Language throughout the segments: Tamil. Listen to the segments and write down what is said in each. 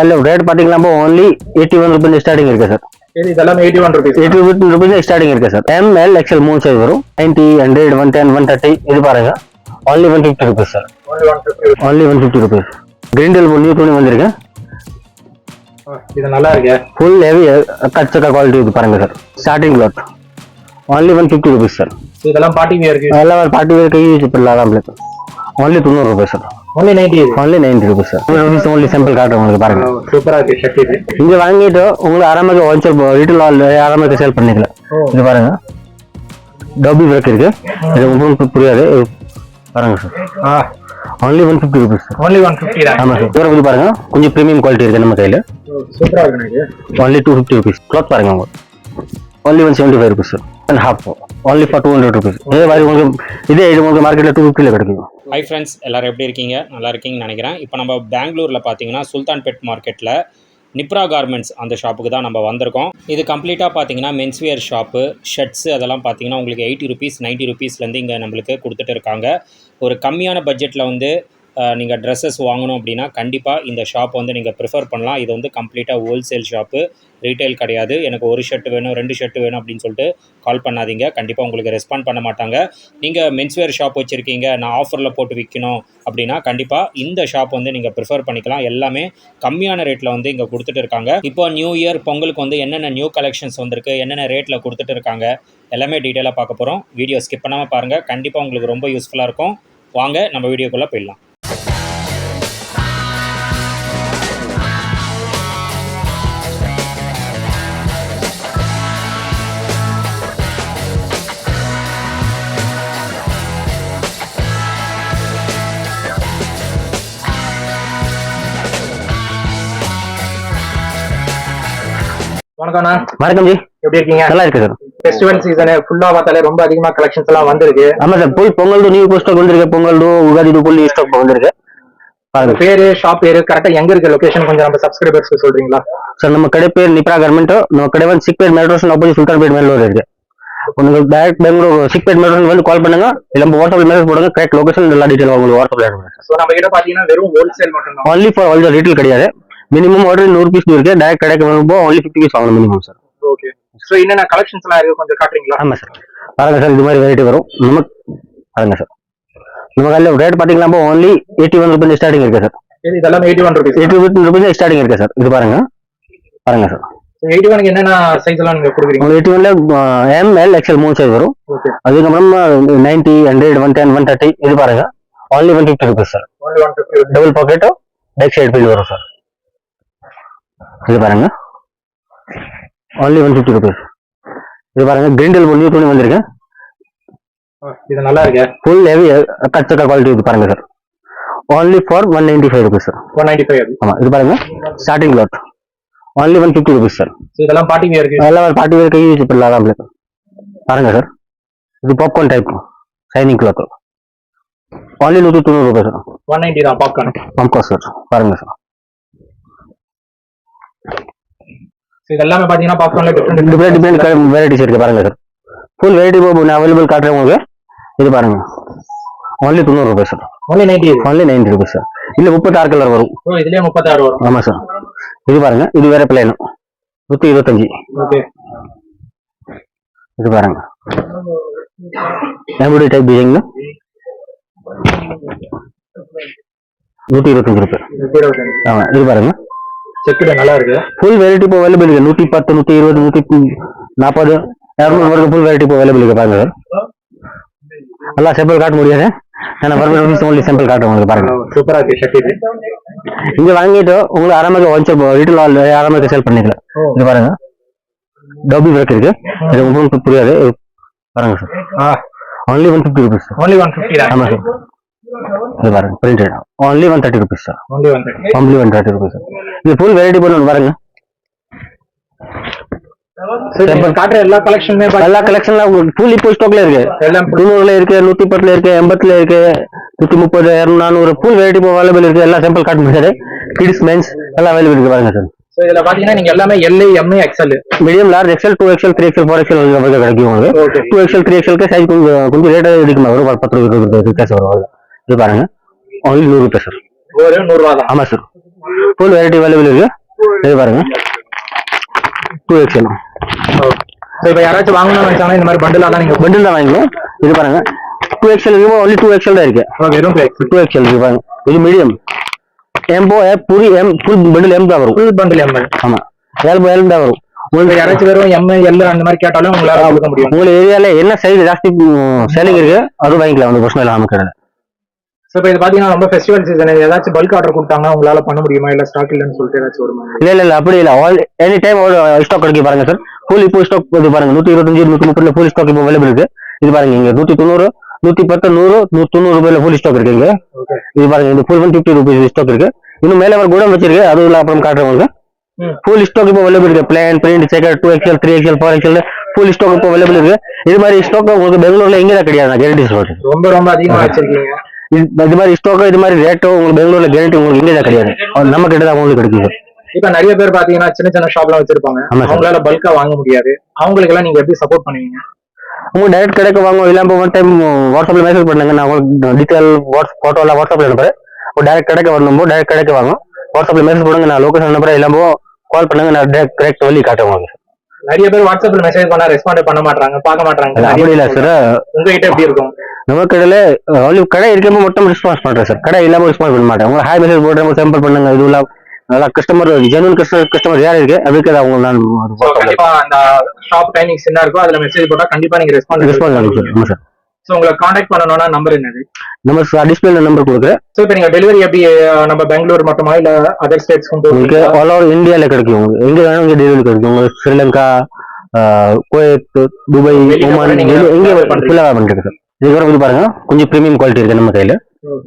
அதில் ரேட் பார்த்தீங்கன்னா only eighty one rupees starting இருக்கு சார் இதெல்லாம் eighty one rupees eighty one rupees starting இருக்கு சார் எம் எல் எக்ஸ்எல் மூணு சைஸ் வரும். Ninety hundred one ten one thirty இது பாருங்க. Only one fifty rupees sir only one fifty rupees கிரிண்டல் new துணி வந்திருக்கு. இது நல்லா இருக்கு. ஃபுல் ஹெவி கச்சக்கா குவாலிட்டி இது பாருங்க sir starting lot only one fifty rupees sir இதெல்லாம் பார்ட்டி பார்ட்டி வேர் கை யூஸ் பண்ணலாம் நம்மளுக்கு தொண்ணூறு sir only ninety only ninety rupees sir only simple காட்டுறேன் உங்களுக்கு பாருங்க. சூப்பரா இருக்கு ஷர்ட் இது. இங்க வாங்கிட்டு உங்களுக்கு ஆறாமக்கு ஹோல்சேல் ரீட்டைல் ஆறாமக்கு சேல் பண்ணிக்கலாம். இது பாருங்க. டபுள் பிரேக் இருக்கு. இது உங்களுக்கு புரியாது. பாருங்க சார் ஆ. Only one fifty rupees only one fifty sir இவரை பாருங்க. கொஞ்சம் ப்ரீமியம் குவாலிட்டி இருக்கு நம்ம கையில. சூப்பரா இருக்கு எனக்கு. Only two fifty rupees cloth பாருங்க உங்களுக்கு only one seventy five rupees sir and half only for two hundred rupees இதே மாதிரி உங்களுக்கு இதே இது உங்களுக்கு மார்க்கெட்டில் டூ ஃபிஃப்டியில் கிடைக்கும் ஹை ஃப்ரெண்ட்ஸ் எல்லோரும் எப்படி இருக்கீங்க? நல்லா இருக்கீங்கன்னு நினைக்கிறேன். இப்போ நம்ம பெங்களூரில் பார்த்தீங்கன்னா சுல்தான்பேட் மார்க்கெட்டில் நிப்ரா கார்மெண்ட்ஸ் அந்த ஷாப்புக்கு தான் நம்ம வந்திருக்கோம். இது கம்ப்ளீட்டாக பார்த்தீங்கன்னா மென்ஸ்வியர் ஷாப்பு ஷர்ட்ஸு அதெல்லாம் பார்த்தீங்கன்னா உங்களுக்கு எயிட்டி ருபீஸ் நைன்ட்டி ருபீஸ்லேருந்து இங்கே நம்மளுக்கு கொடுத்துட்டு இருக்காங்க. ஒரு கம்மியான பட்ஜெட்டில் வந்து நீங்கள் ட்ரெஸ்ஸஸ் வாங்கணும் அப்படின்னா கண்டிப்பாக இந்த ஷாப் வந்து நீங்கள் ப்ரிஃபர் பண்ணலாம். இது வந்து கம்ப்ளீட்டாக ஹோல்சேல் ஷாப்பு ரீட்டைல் கிடையாது. எனக்கு ஒரு ஷர்ட் வேணும் ரெண்டு ஷர்ட் வேணும் அப்படின்னு சொல்லிட்டு கால் பண்ணாதீங்க. கண்டிப்பாக உங்களுக்கு ரெஸ்பாண்ட் பண்ண மாட்டாங்க. நீங்கள் மென்ஸ்வேர் ஷாப் வச்சுருக்கீங்க நான் ஆஃபரில் போட்டு விற்கணும் அப்படின்னா கண்டிப்பாக இந்த ஷாப் வந்து நீங்கள் ப்ரிஃபர் பண்ணிக்கலாம். எல்லாமே கம்மியான ரேட்டில் வந்து இங்கே கொடுத்துட்டு இருக்காங்க. இப்போ நியூ இயர் பொங்கலுக்கு வந்து என்னென்ன நியூ கலெக்ஷன்ஸ் வந்திருக்கு என்னென்ன ரேட்டில் கொடுத்துட்டு இருக்காங்க எல்லாமே டீட்டெயிலாக பார்க்க போகிறோம் வீடியோ ஸ்கிப் பண்ணாமல் பாருங்கள் கண்டிப்பாக உங்களுக்கு ரொம்ப யூஸ்ஃபுல்லாக இருக்கும். வாங்க நம்ம வீடியோக்குள்ளே போயிடலாம். வணக்கம்ண்ணா. வணக்கம் ஜி. எப்படி இருக்கீங்க? நல்லா இருக்கு சார். ஃபெஸ்டிவல் சீசன் ஃபுல்லா பார்த்தாலே ரொம்ப அதிகமா கலெக்ஷன்ஸ் எல்லாம் வந்திருக்கு. ஆமா sir full Pongal new stock வந்திருக்கு. Pongal Ugadi full new stock வந்திருக்கு. பாருங்க. பேரு ஷாப் பேரு கரெக்டா எங்க இருக்கு லொகேஷன் கொஞ்சம் நம்ம சப்ஸ்கிரைபர்ஸ்க்கு சொல்றீங்களா? சார் நம்ம கடை பேர் நிப்ரா கார்மெண்ட் நம்ம கடை வந்து Chickpet metro station opposite Sultanpet Melur இருக்கு. உங்களுக்கு டேரக்ட் பெங்களூர் சிக்பேட் மெட்ரோ வந்து கால் பண்ணுங்க. இல்ல நம்ம வாட்ஸ்அப் மெசேஜ் போடுங்க. கரெக்ட் லொகேஷன் எல்லா டீட்டெயில் உங்களுக்கு வாட்ஸ்அப்ல சோ நம்ம கிட்ட பாத்தீங்கன்னா வெறும் ஹோல்சேல் மட்டும் தான் ஒன்லி ஃபார் ஆல் ரீட்டெயில் கிடையாது. மினிமம் ஆர்டர் நூறு பீஸ் இருக்கு. டேரக்ட் கடைக்கு வரும்போது ஒன்லி ஃபிஃப்டி பீஸ் வாங்கணும் மினிமம் சார் ஓகே சோ என்னென்ன கலெக்ஷன்ஸ் எல்லாம் இருக்கு? கொஞ்சம் காட்டுறீங்களா? ஆமா சார் பாருங்க சார் இது மாதிரி வெரைட்டி வரும். நமக்கு பாருங்க சார் நம்ம கையில் ரேட் பார்த்தீங்கன்னா only eighty one rupees starting இருக்கு சார் இது இதெல்லாம் eighty one rupees eighty one rupees starting இருக்கு சார் இது பாருங்க. பாருங்க சார் எயிட்டி ஒனுக்கு என்னென்ன சைஸ் எல்லாம் நீங்க கொடுக்குறீங்க? எயிட்டி ஒன்ல எம் எல் எக்ஸ்எல் மூணு சைஸ் வரும். அதுக்கப்புறம் ninety hundred one ten one thirty இது பாருங்க. Only one fifty rupees sir only one double பாக்கெட்டோ back side bill வரும் சார் இது பாருங்க. Only ஒன் ஃபிஃப்டி ருபீஸ் இது பாருங்க கிரிண்டல் நியூ துணி வந்திருக்கு. இது நல்லா இருக்கு. ஃபுல் ஹெவி கச்சக்கா குவாலிட்டி இது பாருங்க sir only for one ninety five rupees sir one ninety five ஆமா இது பாருங்க starting lot only one fifty rupees sir இதெல்லாம் பார்ட்டி வேருக்கு எல்லாம் பார்ட்டி வேர் யூஸ் பண்ணலாம் நம்மளுக்கு பாருங்க சார் இது popcorn type shining cloth only நூற்றி தொண்ணூறு ரூபாய் சார் ஒன் நைன்டி தான் பாப்கார்ன் பாப்கார்ன் சார் பாருங்க சார் இது எல்லாமே பாத்தீங்கன்னா பாப்கார்ன்ல டிஃப்ரெண்ட் டிஃப்ரெண்ட் டிஃப்ரெண்ட் வெரைட்டிஸ் இருக்கு பாருங்க சார் ஃபுல் வெரைட்டி நான் அவைலபிள் காட்டுறேன் உங்களுக்கு. இது பாருங்க. Only தொண்ணூறு ரூபாய் sir only ninety only ninety rupees sir இல்ல முப்பத்தாறு கலர் வரும். இதுலயே முப்பத்தாறு வரும். ஆமா சார் இது பாருங்க. இது வேற பிளேன் நூத்தி இருபத்தஞ்சு. இது பாருங்க. எம்ப்ராய்டரி டைப் டிசைன் நூத்தி இருபத்தஞ்சு ரூபாய். ஆமா இது பாருங்க. செக்குடு நல்லா இருக்கு. ஃபுல் வெரைட்டி இப்போ அவைலபிள் இருக்கு. நூத்தி பத்து நூத்தி இருபது நூத்தி நாற்பது இரநூறு வரைக்கும் ஃபுல் வெரைட்டி இப்போ அவைலபிள் இருக்கு பாருங்க சார் எல்லாம் சாம்பிள் காட்ட முடியாது. நான் பர்மனன்ட் ஒன்லி சாம்பிள் காட்டுறேன் உங்களுக்கு பாருங்க. சூப்பரா இருக்கு இங்க வாங்கிட்டு உங்களுக்கு ஆறாமக்கு ஹோல்சேல் ரீட்டைல் ஆறாமக்கு சேல் பண்ணிக்கலாம். இது பாருங்க. டபுள் பிரேக் இருக்கு. இது உங்களுக்கு புரியாது. பாருங்க சார் ஆ. Only one fifty rupees only one fifty தான். ஆமா சார் இது பாருங்க printed only one thirty rupees sir only one thirty only one thirty rupees sir இது ஃபுல் வெரைட்டி பண்ணணும் பாருங்க. சரி காட்டுற எல்லா கலெக்ஷனுமே எல்லா கலெக்ஷன்ல உங்களுக்கு ஃபுல் இப்போ ஸ்டாக்ல இருக்கு. தொண்ணூறுல இருக்கு நூத்தி பத்துல இருக்கு எண்பத்துல இருக்கு நூத்தி முப்பது நானூறு ஃபுல் வெரைட்டி அவைலபிள் இருக்கு. எல்லா சாம்பிள் காட்ட முடியாது கிட்ஸ் மென்ஸ் எல்லாம் அவைலபிள் இருக்கு பாருங்க சார் So இதுல பாத்தீங்கன்னா நீங்க எல்லாமே எல்ஏ MA XL medium large XL two XL three XL four XL கிடைக்கும் உங்களுக்கு. டூ எக்ஸல் த்ரீ எக்ஸலுக்கு சைஸ் கொஞ்சம் கொஞ்சம் ரேட்டாக இருக்குமா வரும் பத்து ரூபா இருபது வித்தியாசம் வரும். இது பாருங்க. only நூறு ரூபாய் சார் ஆமா சார் ஃபுல் வெரைட்டி அவைலபிள் இருக்கு. இது பாருங்க. டூ எக்ஸ்எல் இப்போ யாராச்சும் வாங்கணும்னு நினைச்சாங்கன்னா இந்த மாதிரி பண்டில் தான் நீங்க பண்டில் தான் வாங்கிக்கோ இது பாருங்க. டூ எக்ஸ்எல் இருக்கு ஒன்லி டூ எக்ஸ்எல் தான் இருக்கு. ஓகே டூ எக்ஸ்எல் இருக்கு பாருங்க. இது மீடியம் எம்போ புரி எம் ஃபுல் பண்டில் எம் தான் வரும். ஃபுல் பண்டில் எம்எல் ஆமா. எல்போ எல் தான் வரும். உங்களுக்கு யாராச்சும் வெறும் எம் எல் அந்த மாதிரி கேட்டாலும் உங்களால கொடுக்க முடியும். உங்க ஏரியால என்ன சைஸ் ஜாஸ்தி சேலிங் இருக்கு அது வாங்கிக்கலாம். வந்து பிரச்சனை இல்லாம கிடையாது ஸோ இப்போ இது பாத்தீங்கன்னா ரொம்ப ஃபெஸ்டிவல் சீசன் ஏதாச்சும் பல்க் ஆர்டர் கொடுத்தாங்கன்னா உங்களால பண்ண முடியுமா? இல்ல ஸ்டாக் இல்லைன்னு சொல்லிட்டு ஏதாச்சும் வருமா இல்ல இல்ல இல்ல அப்படி இல்ல. ஆல் எனி டைம் ஸ்டாக் கிடைக்கும் பாருங்க சார் ஃபுல் இப்போ ஸ்டாக் இது பாருங்க. நூத்தி இருபத்தஞ்சு நூத்தி முப்பதுல ஃபுல் ஸ்டாக் இப்போ அவைலபிள் இருக்கு. இது பாருங்க இங்க நூத்தி தொண்ணூறு நூத்தி பத்து நூறு நூத்தி தொண்ணூறு ரூபாயில ஃபுல் ஸ்டாக் இருக்கு இங்க. இது பாருங்க இந்த full one fifty rupees stock இருக்கு. இன்னும் மேல ஒரு குடம் வச்சிருக்கு. அது இல்ல அப்புறம் காட்டுறவங்க. ஃபுல் ஸ்டாக் இப்போ அவைலபிள் இருக்கு. Plain print checker two XL three XL four XL full stock இப்போ அவைலபிள் இருக்கு. இது மாதிரி ஸ்டாக் உங்களுக்கு பெங்களூர்ல எங்க கிடையாது. நான் கேரண்டி சொல்றேன். ரொம்ப ரொம்ப அதிகமா வச்சிருக்கீங்க. இது மாதிரி ஸ்டாக்கோ இது மாதிரி ரேட்டோ உங்களுக்கு பெங்களூர்ல கேரண்டி உங்களுக்கு இங்கே தான் கிடையாது. நம்ம கிட்ட தான் உங்களுக்கு கிடைக்கும் சார் இப்ப நிறைய பேர் பாத்தீங்கன்னா சின்ன சின்ன ஷாப்ல வச்சிருப்பாங்க. சார். அவங்களால பல்கா வாங்க முடியாது. அவங்களுக்கு எல்லாம் நீங்க எப்படி சப்போர்ட் பண்ணுவீங்க? உங்க டைரக்ட் கடைக்கு வாங்க இல்லாம ஒன் டைம் வாட்ஸ்அப்ல மெசேஜ் பண்ணுங்க. நான் உங்களுக்கு டீட்டெயில் வாட்ஸ் போட்டோ எல்லாம் வாட்ஸ்அப்ல அனுப்புறேன். டைரக்ட் கடைக்கு வரணும்போ டைரக்ட் கடைக்கு வாங்க. வாட்ஸ்அப்ல மெசேஜ் பண்ணுங்க நான் லொகேஷன் அனுப்புறேன். இல்லாமோ கால் பண்ணுங்க நான் டைரக்ட் கரெக்ட் வழி காட்டுறேன் உங்களுக்கு. நிறைய பேர் வாட்ஸ்அப்ல மெசேஜ் பண்ணா ரெஸ்பாண்ட் பண்ண மாட்டாங்க பார்க்க மாட்டாங்க அப்படி இல்ல சார் உங்ககிட்ட எப்படி இருக்கும்? நம்ம கடையில only கடை இருக்கும்போது மட்டும் ரெஸ்பான்ஸ் பண்றேன் சார் கடை இல்லாம ரெஸ்பான்ஸ் பண்ண மாட்டேன். உங்களை ஹாய் மெசேஜ் போடுறேன் சாம்பிள் பண்ணுங்க இது எல்லாம் நல்லா கஸ்டமர் ஜெனுவன் கஸ்டமர் கஸ்டமர் யார் இருக்கு? அதுக்கு அவங்க நான் கண்டிப்பா அந்த ஷாப் டைமிங்ஸ் என்ன இருக்கோ அதுல மெசேஜ் போட்டா கண்டிப்பா நீங்க ரெஸ்பாண்ட் ரெஸ்பான்ஸ் ஆகும் சார் ஆமா சார் சோ உங்களை காண்டாக்ட் பண்ணணும்னா நம்பர் என்னது? நம்ம டிஸ்பிளேல நம்பர் கொடுக்குறேன். சோ இப்போ நீங்க டெலிவரி எப்படி நம்ம பெங்களூர் மட்டுமா இல்ல அதர் ஸ்டேட்ஸ்க்கும் உங்களுக்கு ஆல் ஓவர் இந்தியால கிடைக்கும். உங்களுக்கு எங்க வேணும் இங்க டெலிவரி கிடைக்கும். உங்களுக்கு ஸ்ரீலங்கா குவைத் துபாய் நீங்க எங்க எங்க travel பண்றீங்க. ஃபுல்லா பண்ணிருக்கு சார் இதுக்கப்புறம் இது பாருங்க கொஞ்சம் பிரீமியம் குவாலிட்டி இருக்கு நம்ம கையில.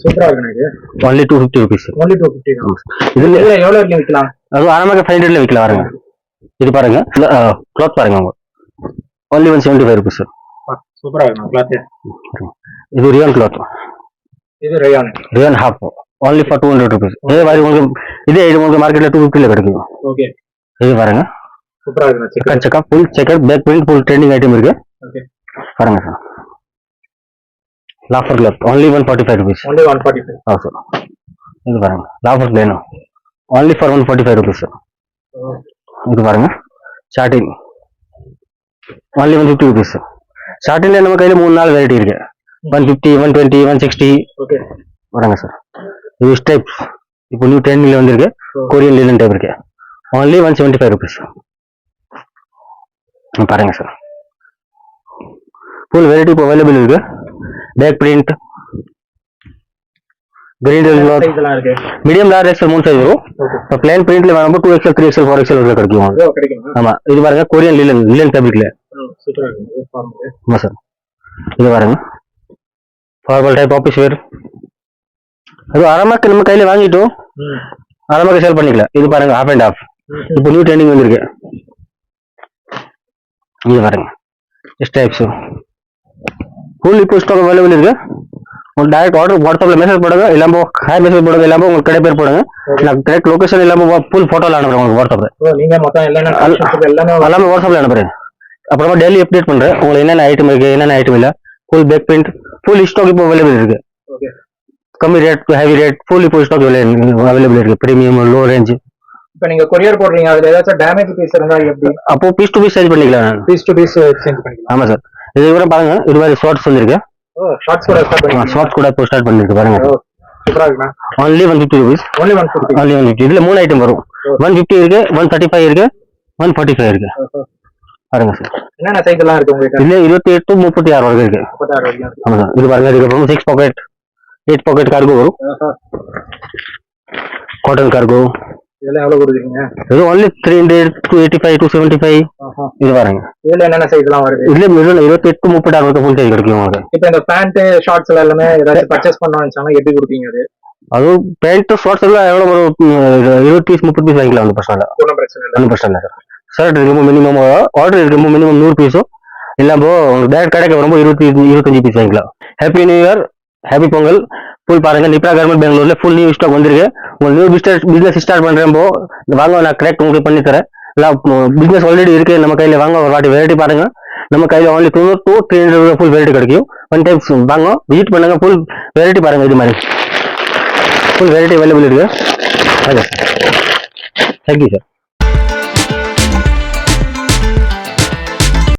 சூப்பரா இருக்கு எனக்கு only two fifty rupees only two fifty இதுல வரைக்கும் விற்கலாம் அது ஆரம்பக்க ஃபைவ் ஹண்ட்ரட்ல விற்கல பாருங்க. இது பாருங்க க்ளாத் பாருங்க உங்க. Only one seventy five rupees sir சூப்பரா இருக்கும் கிளாத் இது ரியான் கிளாத் இது rayon rayon half only for two hundred rupees இதே மாதிரி உங்களுக்கு இதே இது உங்களுக்கு மார்க்கெட்ல டூ ஃபிஃப்டில கிடைக்கும் ஓகே இது பாருங்க சூப்பரா இருக்கு chicken checker செக்கா full checker back print full trending item இருக்கு ஓகே பாருங்க sir loafer cloth only one forty five rupees only one forty five ஆ சார் இது பாருங்க லாஃபர் வேணும் only for one forty five rupees sir இது பாருங்க shirting only one fifty rupees ஷார்டின்ல நம்ம கையில் மூணு நாலு வெரைட்டி இருக்கு. One fifty one twenty one sixty okay வராங்க சார் இது ஸ்டைப்ஸ் இப்போ நியூ ட்ரெண்டிங்ல வந்திருக்கு. கொரியன் லினன் டைப் இருக்கு. Only one seventy five rupees பாருங்க சார் ஃபுல் வெரைட்டி இப்போ அவைலபிள் இருக்கு. Back print medium large XL மூணு சைஸ் வரும். இப்போ பிளைன் பிரிண்ட்ல வாங்கும்போது two XL three XL four XL கிடைக்கும். ஆமா. இது பாருங்க கொரியன் லிலன் லிலன் ஃபேப்ரிக்ல சார். இது பாருங்க. ஃபார்மல் டைப் ஆஃபீஸ் வேர் அது அரமாக்கு நம்ம கையில வாங்கிட்டோம். அரமாக்கு சேல் பண்ணிக்கலாம் இது பாருங்க ஆஃப் அண்ட் ஆஃப். இப்போ நியூ ட்ரெண்டிங் வந்திருக்கு. இது பாருங்க. டைப்ஸ் ஃபுல் இப்போ ஸ்டாக் அவைலபிள் இருக்கு. உங்களுக்கு டைரக்ட் ஆர்டர் வாட்ஸ்அப்ல மெசேஜ் போடுங்க. இல்லாம ஹாய் மெசேஜ் போடுங்க. இல்லாம உங்களுக்கு கடை பேர் போடுங்க. நான் கரெக்ட் லொகேஷன் இல்லாம ஃபுல் போட்டோல அனுப்புறேன் உங்களுக்கு வாட்ஸ்அப்ல ஓ நீங்க மொத்தம் எல்லாமே எல்லாமே அனுப்புறேன். அப்புறமா டெய்லி அப்டேட் பண்றேன். உங்களுக்கு என்னென்ன ஐட்டம் இருக்கு என்னென்ன ஐட்டம் இல்ல. Full back print full stock இப்போ அவைலபிள் இருக்கு. கம்மி ரேட் ஹெவி ரேட் ஃபுல் இப்போ ஸ்டாக் அவைலபிள் இருக்கு. பிரீமியம் லோ ரேஞ்ச் இப்போ நீங்க கொரியர் போடுறீங்க அதுல ஏதாச்சும் டேமேஜ் பீஸ் இருந்தா எப்படி? அப்போ பீஸ் டு பீஸ் சேஞ்ச் பண்ணிக்கலாம் பீஸ் டு பீஸ் எக்ஸ்சேஞ்ச் பண்ணிக்கலாம். ஆமா சார் இது கூட பாருங்க இது மாதிரி ஷார்ட்ஸ் வந்துருக்கு. ஓ ஷார்ட்ஸ் கூட ஸ்டார்ட் பண்ணிக்கலாம். ஷார்ட்ஸ் கூட இப்போ ஸ்டார்ட் பண்ணிருக்கு பாருங்க. ஓ சூப்பரா இருக்குண்ணா. Only one fifty rupees only one fifty only one fifty இதுல மூணு ஐட்டம் வரும். ஒன் ஃபிஃப்டி இருக்கு ஒன் தேர்ட்டி ஃபைவ் இருக்கு ஒன் ஃபார்ட்டி ஃபைவ் இருக்கு பாருங்க சார் என்னென்ன சைஸ் எல்லாம் இருக்கு உங்ககிட்ட? இதுல இருபத்தி எட்டு முப்பத்தி ஆறு வரைக்கும் இருக்கு. முப்பத்தாறு வரைக்கும். இருக்கு ஆமா சார் இது பாருங்க இதுக்கப்புறம் six pocket eight pocket cargo வரும். காட்டன் கார்கோ இதெல்லாம் எவ்வளவு கொடுக்குறீங்க? இது only three hundred two eighty five two seventy five இது பாருங்க. இதுல என்னென்ன சைஸ் எல்லாம் வருது? இதுல மிடில் இருபத்தி எட்டு முப்பத்தி ஆறு வரைக்கும் ஃபுல் சைஸ் கிடைக்கும் உங்களுக்கு. இப்போ இந்த பேண்ட் ஷார்ட்ஸ் எல்லாம் எல்லாமே ஏதாச்சும் பர்ச்சேஸ் பண்ணணும்னு நினைச்சாங்க எப்படி கொடுப்பீங்க அது? அதுவும் பேண்ட் ஷார்ட்ஸ் எல்லாம் எவ்வளோ ஒரு இருபது பீஸ் முப்பது பீஸ் வாங்கிக்கலாம் ஒன்றும் பிரச்சனை இல்லை. ஒன்றும் பிரச்சனை இல்லை. ஒன்றும் பிரச்சனை இல்லை சார் ஷர்ட் இருக்கும்போது மினிமம் ஆர்டர் இருக்கும்போது மினிமம் நூறு பீஸும் இல்லாமோ டேரக்ட் கடைக்கு வரும்போது இருபத்தி இருபத்தஞ்சு பீஸ் வாங்கிக்கலாம். Happy new year happy Pongal. Full பாருங்க நிப்ரா கவர்மெண்ட் பெங்களூர்ல ஃபுல் நியூ ஸ்டாக் வந்திருக்கு. உங்களுக்கு நியூ பிஸ்னஸ் பிசினஸ் ஸ்டார்ட் பண்றப்போ வாங்க நான் கரெக்ட் உங்களுக்கு பண்ணி தரேன். எல்லாம் பிசினஸ் ஆல்ரெடி இருக்கு நம்ம கையில வாங்க ஒரு வாட்டி வெரைட்டி பாருங்க. நம்ம கையில only two two three hundred full variety கிடைக்கும். ஒன் டைம் வாங்க விசிட் பண்ணுங்க ஃபுல் வெரைட்டி பாருங்க இது மாதிரி. ஃபுல் வெரைட்டி அவைலபிள் இருக்கு. வாங்க. Thank you sir